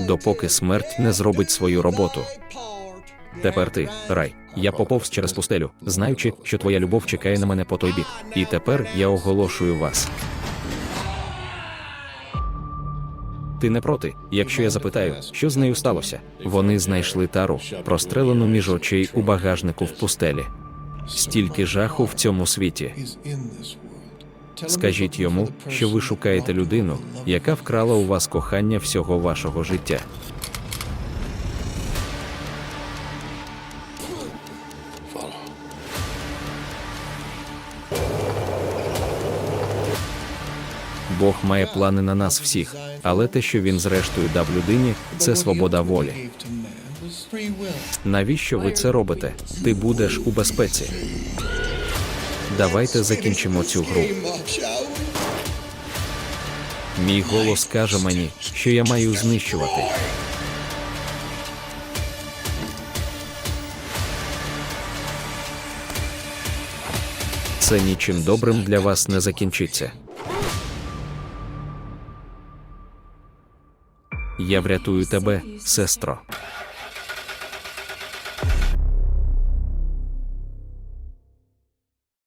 допоки смерть не зробить свою роботу. Тепер ти, рай. Я поповз через пустелю, знаючи, що твоя любов чекає на мене по той бік. І тепер я оголошую вас. Ти не проти, якщо я запитаю, що з нею сталося? Вони знайшли тару, прострелену між очей у багажнику в пустелі. Стільки жаху в цьому світі. Скажіть йому, що ви шукаєте людину, яка вкрала у вас кохання всього вашого життя. Бог має плани на нас всіх, але те, що він зрештою дав людині, це свобода волі. Навіщо ви це робите? Ти будеш у безпеці. Давайте закінчимо цю гру. Мій голос каже мені, що я маю знищувати. Це нічим добрим для вас не закінчиться. Я врятую тебе, сестро.